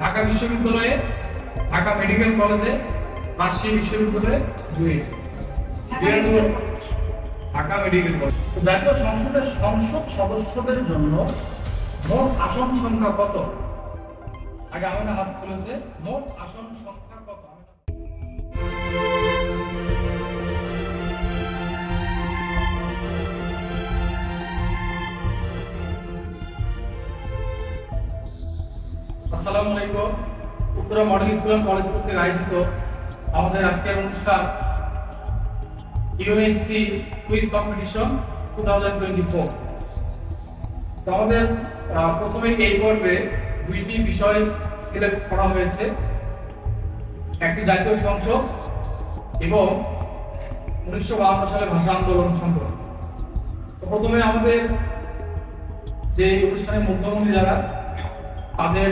ঢাকা বিশ্ববিদ্যালয়ে ঢাকা মেডিকেল কলেজে রাজশাহী বিশ্ববিদ্যালয়ে দুই। Dhaka medical college. জাতীয় সংসদের সংসদ সদস্যদের জন্য মোট আসন সংখ্যা কত? আগে আমাদের হাত তুলেছে। মোট আসন সংখ্যা কত? আসসালামু আলাইকুম। Uttara model school and college কর্তৃক আয়োজিত আমাদের আজকের অনুষ্ঠান USC quiz competition two thousand twenty four. তো আমাদের প্রথমে এই পর্বে দুইটি বিষয় সিলেক্ট করা হয়েছে। একটি জাতীয় সংসদ এবং উনিশশো বাহান্ন সালে ভাষা আন্দোলন সম্পর্কে তো প্রথমে আমাদের যে অনুষ্ঠানের মধ্যমণি যারা, তাদের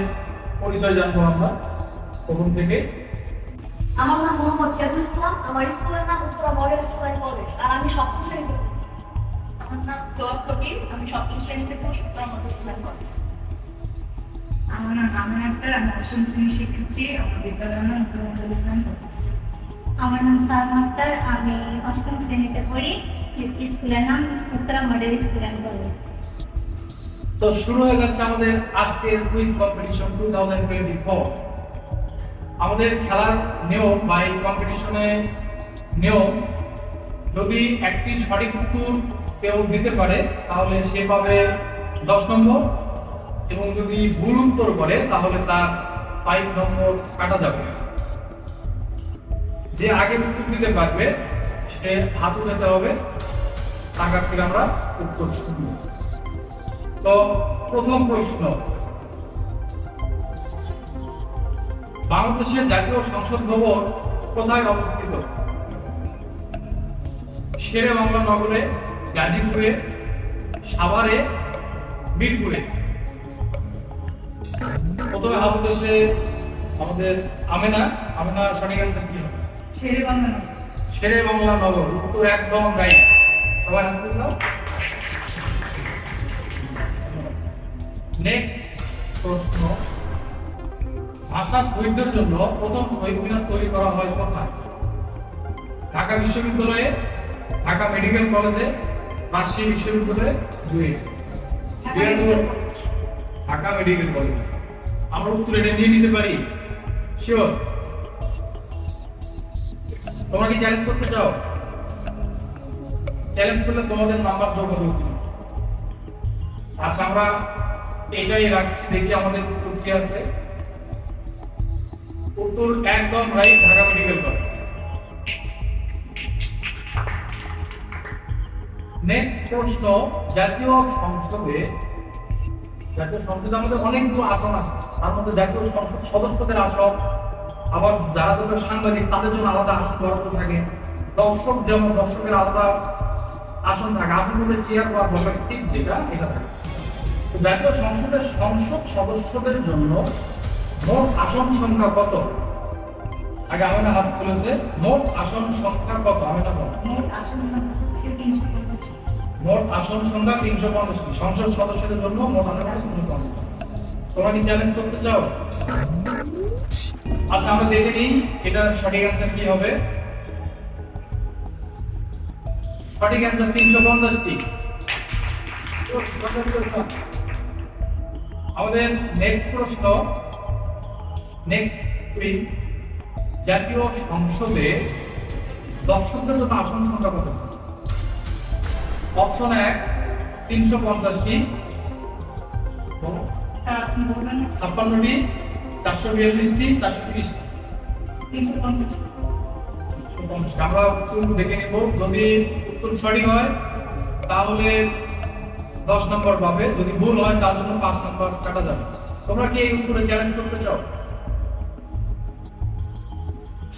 পরিচয় জানব আমরা প্রথম থেকে। আমার নাম মোহাম্মদ ইয়াদুল ইসলাম। আমার স্কুলের নাম Uttara model school and college. আর আমি সপ্তম শ্রেণীতে পড়ি। আমার নাম তোয়া কবির। আমি সপ্তম শ্রেণীতে পড়ি Uttara model school and college. আমার নাম আমিন আক্তার। আমি অষ্টম শ্রেণির শিক্ষার্থী। আমার বিদ্যালয়ের নাম উত্তর মন্ডল ইসলাম কলেজ। আমার নাম সালমা আক্তার। আমি অষ্টম শ্রেণীতে পড়ি। স্কুলের নাম Uttara model school and college. তো শুরু হয়ে যাচ্ছে আমাদের আজকের quiz competition two thousand twenty four আমাদের খেলার নিয়ম বা এই কম্পিটিশনে নিয়ম, যদি একটি সঠিক উত্তর কেউ দিতে পারে, তাহলে সে পাবে দশ নম্বর এবং যদি ভুল উত্তর করে, তাহলে তার ফাইভ নম্বর কাটা যাবে। যে আগে উত্তর দিতে পারবে, সে হাত উঠাতে হবে। তার কাছ থেকে আমরা উত্তর শুনব। তো প্রথম প্রশ্ন। বাংলাদেশের জাতীয় সংসদ ভবন কোথায় অবস্থিত? শেরে বাংলা নগরে গাজীপুরে সাভারে মিরপুরে। প্রথমে হাত উঠেছে আমাদের আমেনা। আমেনা সঠিক অ্যান্সার কি হবে? শেরে বাংলা। শেরে বাংলা নগর উত্তর একদম রাইট সবাই হাত নেক্সট প্রশ্ন ভাষা শহীদদের জন্য প্রথম শহীদ মিনার তৈরি করা হয় কোথায়? ঢাকা বিশ্ববিদ্যালয়ে, ঢাকা মেডিকেল কলেজে রাজশাহী বিশ্ববিদ্যালয়ে, দুই। Dhaka medical college. আমরা উত্তর এটা নিয়ে নিতে পারি। শিওর তোমরা কি চ্যালেঞ্জ করতে চাও? চ্যালেঞ্জ করলে তোমাদের নাম্বার যোগ হবে আচ্ছা আমরা এটাই রাখছি, দেখি আমাদের উত্তর কি আছে। উত্তর একদম right Dhaka medical college next প্রশ্ন, জাতীয় সংসদে জাতীয় সংসদে আমাদের অনেকগুলো আসন আছে। তার মধ্যে জাতীয় সংসদ সদস্যদের আসন, আবার যারা ধরো সাংবাদিক, তাদের জন্য আলাদা আসন বরাদ্দ থাকে। দর্শক যেমন দর্শকের আলাদা আসন থাকে, আসন বলতে চেয়ার বা বসার সিট যেটা, এটা থাকে। জাতীয় সংসদের সংসদ সদস্যদের জন্য মোট আসন সংখ্যা কত? আগে আমরা হাত তুলেছে। মোট আসন সংখ্যা কত? আমি না মোট আসন সংখ্যা মোট আসন সংখ্যা তিনশো পঞ্চাশটি সংসদ সদস্যদের জন্য মোট আসন তিনশো পঞ্চাশ। তোমরা কি চ্যালেঞ্জ করতে চাও? আচ্ছা আমরা দেখে নিই এটার সঠিক অ্যান্সার কি হবে। সঠিক অ্যান্সার তিনশো পঞ্চাশটি আমাদের নেক্সট প্রশ্ন নেক্সট প্লিজ জাতীয় সংসদে দর্শকদের জন্য আসন সংখ্যা কত? অপশন এক তিনশো পঞ্চাশটি ছাপ্পান্নটি চারশো বিয়াল্লিশটি চারশো তিরিশটি তিনশো পঞ্চাশ তিনশো পঞ্চাশটি আমরা দেখে নিব? যদি উত্তর সঠিক হয় তাহলে দশ নম্বর পাবে। যদি ভুল হয়, তার জন্য পাঁচ নম্বর কাটা যাবে। তোমরা কি এই উত্তরে চ্যালেঞ্জ করতে চাও?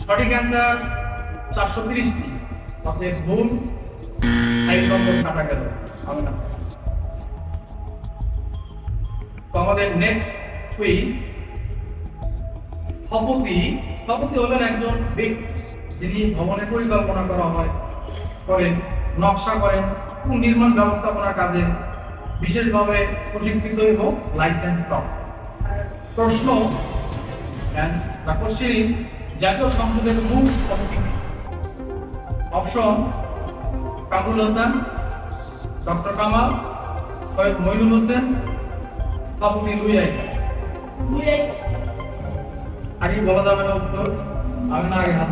সঠিক অ্যান্সার চারশো তিরিশটি। তাতে ভুল, এক নম্বর কাটা গেল। আমাদের নেক্সট কুইজ স্থপতি স্থপতি হলেন একজন ব্যক্তি, যিনি ভবনের পরিকল্পনা করা হয়, করেন, নকশা করেন নির্মাণ ব্যবস্থাপনার কাজে বিশেষভাবে প্রশিক্ষিত এবং লাইসেন্স প্রাপ্ত প্রশ্ন question জাতীয় সংসদের মূল সভাপতি কে? অপশন কামরুল হাসান ডক্টর কামাল সৈয়দ মইনুল হোসেন স্থপতি লুই আইকা বুঝাই আগে বলা যাবে না উত্তর। আমি না আগে হাত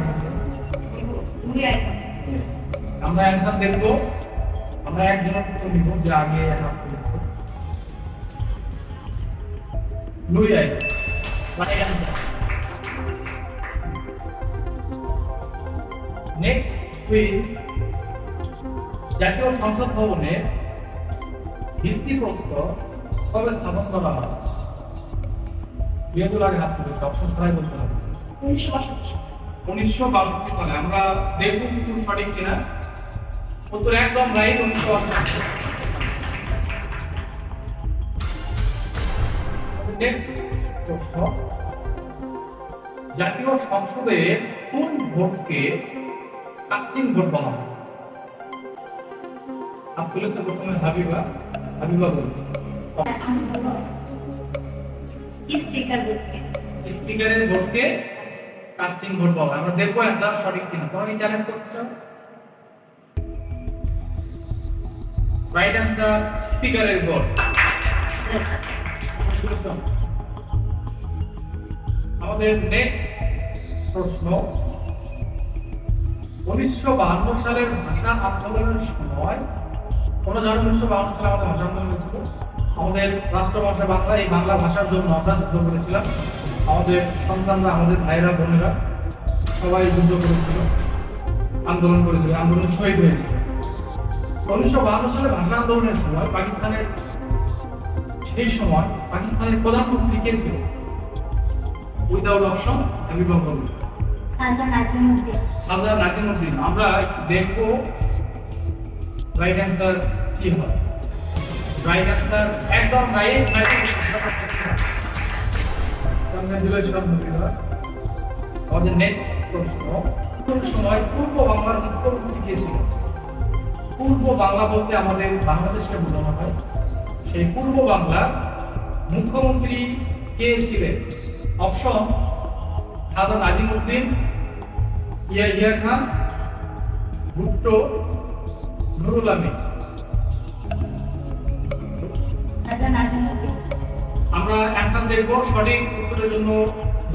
আমরা অ্যান্সার দেখব। আমরা একজনের উত্তর নিব যে আগে হাত তুলেছে Louis right answer next quiz জাতীয় সংসদ ভবনে ভিত্তিপ্রস্তর কবে স্থাপন করা হয়? যেহেতু আগে হাত তুলেছে অপশন ছাড়াই বলতে হবে। উনিশশো বাষট্টি উনিশশো বাষট্টি সালে আমরা দেখব উত্তর সঠিক কিনা। উত্তর একদম রাইট উনিশশো জাতীয় সংসদে কোন ভোটকে কাস্টিং ভোট বলা হয়? তুলেছে প্রথমে হাবিবা। হাবিবা স্পিকার বুথকে স্পিকারের ভোটকে কাস্টিং ভোট বলা আমরা দেখব অ্যান্সার সঠিক কিনা। তোমরা কি চ্যালেঞ্জ করতে রাইট অ্যান্সার স্পিকারের ভোট আমাদের নেক্সট প্রশ্ন, উনিশশো বাহান্ন সালের ভাষা আন্দোলনের সময়, কোনো জানেন উনিশশো বাহান্ন সালে আমাদের ভাষা আন্দোলন হয়েছিল? আমাদের রাষ্ট্রভাষা বাংলা, এই বাংলা ভাষার জন্য আমরা যুদ্ধ করেছিলাম। আমাদের সন্তানরা, আমাদের ভাইয়েরা, বোনেরা সবাই যুদ্ধ করেছিল, আন্দোলন করেছিল, আন্দোলন শহীদ হয়েছিল। উনিশশো বাহান্ন সালে ভাষা আন্দোলনের সময় পাকিস্তানের সেই সময় পাকিস্তানের প্রধানমন্ত্রী কে ছিল উইদাউট অপশন আমি বলব খাজা নাজিমুদ্দিন। আমরা দেখব রাইট অ্যান্সার কি হয়। রাইট অ্যান্সার একদম রাইট কংগ্রেচুলেশন আমাদের নেক্সট প্রশ্ন কোন সময় পূর্ব বাংলার মুখ্যমন্ত্রী কে ছিল? পূর্ব বাংলা বলতে আমাদের বাংলাদেশকে বোঝানো হয়। সেই পূর্ব বাংলার মুখ্যমন্ত্রী কে ছিলেন? Option Hasan Nazimuddin Yahya Khan Bhutto Nurul Amin. আমরা অ্যান্সার দেখব সঠিক উত্তরের জন্য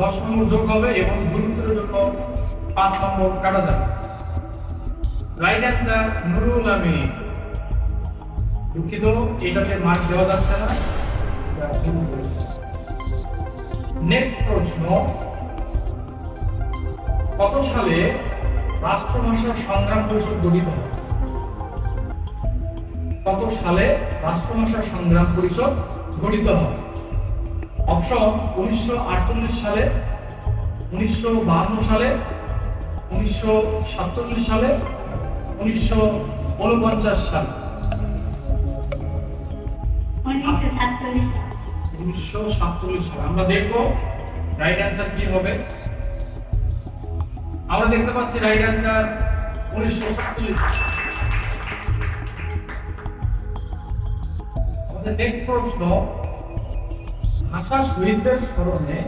দশ নম্বর যোগ হবে এবং ভুল উত্তরের জন্য পাঁচ নম্বর কাটা যাবে। রাইট অ্যান্সার নুরুল আমিন দুঃখিত, এটাতে মার্ক দেওয়া যাচ্ছে না। নেক্সট প্রশ্ন, কত সালে রাষ্ট্রভাষা সংগ্রাম পরিষদ গঠিত হয়? কত সালে রাষ্ট্রভাষা সংগ্রাম পরিষদ গঠিত হয়? অপশন উনিশশো আটচল্লিশ সালে, উনিশশো সালে, উনিশশো সাতচল্লিশ সালে উনিশশো সালে। উনিশশো সাতচল্লিশ সাল। উনিশশো সালে। আমরা দেখব রাইট অ্যান্সার কি হবে। আমরা দেখতে পাচ্ছি রাইট অ্যান্সার উনিশশো আমাদের নেক্সট প্রশ্ন ভাষা শহীদদের স্মরণে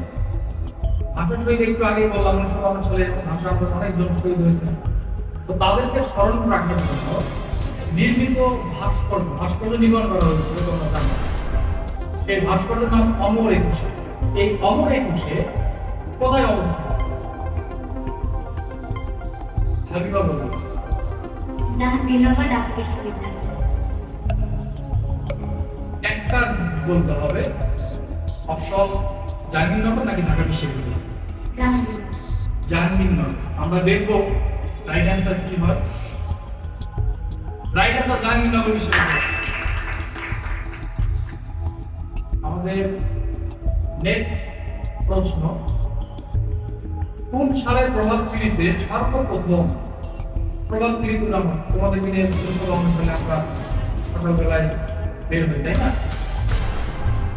ভাষা শহীদ একটু আগে বললাম উনিশশো বান্ন সালে ভাষা আন্দোলনে অনেকজন শহীদ হয়েছে তো তাদেরকে স্মরণ রাখার জন্য নির্মিত ভাস্কর্য ভাস্কর্য নির্মাণ করা হয়েছিল তোমরা জানো এই ভাস্কর্যের নাম অমর একুশে। এই অমর একুশে কোথায় অবস্থিত? হাবিবা বলুন। জাহাঙ্গীরনগর ঢাকা বিশ্ববিদ্যালয় একটা বলতে হবে অপশন জাহাঙ্গীরনগর নাকি ঢাকা বিশ্ববিদ্যালয়? জাহাঙ্গীর জাহাঙ্গীরনগর আমরা দেখব রাইট অ্যান্সার কি হয়? রাইট অ্যান্সার জাহাঙ্গীরনগর বিশ্ববিদ্যালয়? আমাদের নেক্সট প্রশ্ন, কোন সালের প্রভাত ফিরিতে সর্বপ্রথম প্রভাত ফিরি তুলাম তোমাদের মিলে সালে আমরা সকালবেলায় বের হই, তাই না?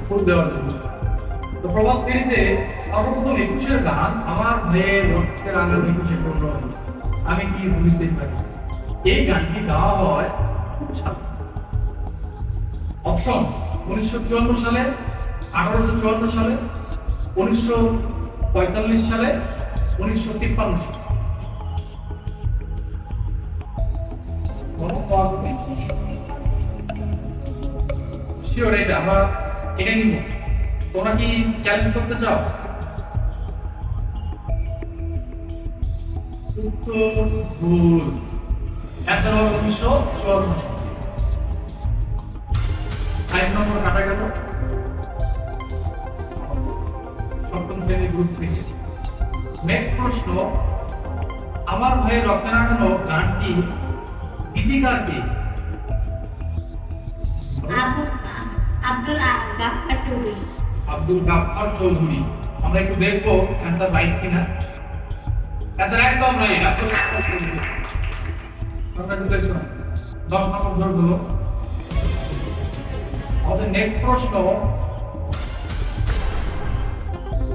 ফুল দেওয়ার জন্য। তো প্রভাত ফেরিতে সর্বপ্রথম একুশের গান আমার ভাইয়ের রক্তের আলো একুশে পূর্ণ। আমি কি বুঝতে পারি? এই গানটি গাওয়া হয় অপশন উনিশশো চুয়ান্ন সালে, আঠারোশো চুয়ান্ন সালে, উনিশশো পঁয়তাল্লিশ সালে, উনিশশো তিপ্পান্ন সালে। শিওর এটা আমরা এটাই নিব। তোমরা কি চ্যালেঞ্জ করতে চাও? উত্তর ভুল অ্যান্সার হবে উনিশশো চুয়ান্ন আমার ভাইয়ের রক্তে লাগানো গানটি গীতিকার কে আবু আব্দুল গাফফার চৌধুরী। আব্দুল গাফফার আমরা একটু দেখব অ্যান্সার রাইট কিনা। অ্যান্সার একদম চৌধুরী কংগ্রাচুলেশন দশ নম্বর জোর হলো আমাদের নেক্সট প্রশ্ন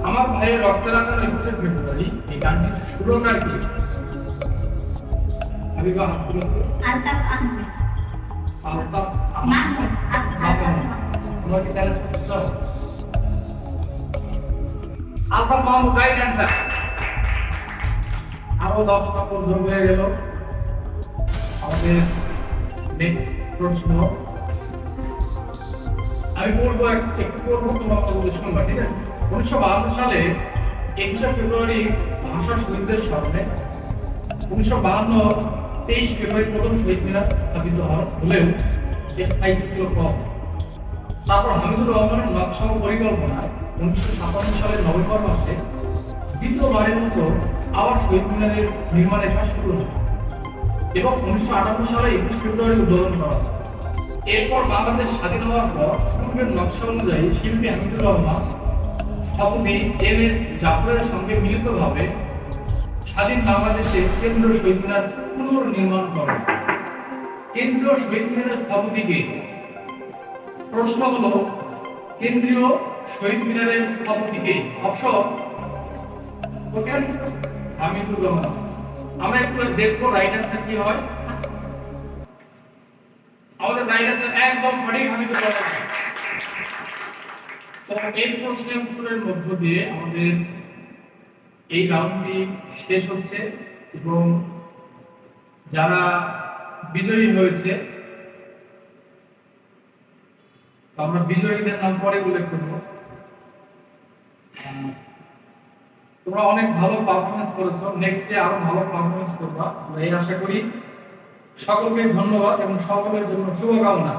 আমার ভাইয়ের রক্তে লাগানো একুশে ফেব্রুয়ারি। এই গানটির সুরকার কে? হাবিবা আব্দুল আলতাফ আহমেদ। আলতাফ মাহমুদ। তোমরা কি চ্যালেঞ্জ করতে আলতাফ মাহমুদ রাইট অ্যান্সার আরও দশ নম্বর যোগ হয়ে গেল। আমাদের নেক্সট প্রশ্ন। আমি বলব একটু পড়ব তোমার কথাগুলো শুনবা ঠিক আছে? উনিশশো বাহান্ন সালে একুশে ফেব্রুয়ারি ভাষা শহীদদের স্মরণে উনিশশো বাহান্ন তেইশ ফেব্রুয়ারি প্রথম শহীদ মিনার স্থাপিত হলেও স্থায়িত্ব ছিল কম। তারপর হামিদুর রহমানের নকশা ও পরিকল্পনায় উনিশশো সাতান্ন সালের নভেম্বর মাসে দ্বিতীয়বারের মতো আবার শহীদ মিনারের নির্মাণের কাজ শুরু হয় এবং উনিশশো আটান্ন সালে একুশ ফেব্রুয়ারি উদ্বোধন করা হয়। এরপর বাংলাদেশ স্বাধীন হওয়ার পর পূর্বের নকশা অনুযায়ী শিল্পী হামিদুর রহমান, স্থপতি এম এস জাফরের সঙ্গে মিলিতভাবে স্বাধীন বাংলাদেশে কেন্দ্রীয় শহীদ মিনার পুনর্নির্মাণ করেন। কেন্দ্রীয় শহীদ মিনারের স্থপতিকে প্রশ্ন হলো, কেন্দ্রীয় শহীদ মিনারের স্থপতিকে অপশন ওকে হামিদুর রহমান আমরা একটু দেখব রাইট অ্যান্সার কি হয়। আমাদের রাইট অ্যান্সার একদম সঠিক হামিদুর তো এই প্রশ্নের উত্তরের মধ্য দিয়ে আমাদের এই রাউন্ডটি শেষ হচ্ছে এবং যারা বিজয়ী হয়েছে আমরা বিজয়ীদের নাম পরে উল্লেখ করব। তোমরা অনেক ভালো পারফরমেন্স করেছ। নেক্সট ডে আরও ভালো পারফরমেন্স করবা। আমরা এই আশা করি সকলকে ধন্যবাদ এবং সকলের জন্য শুভকামনা।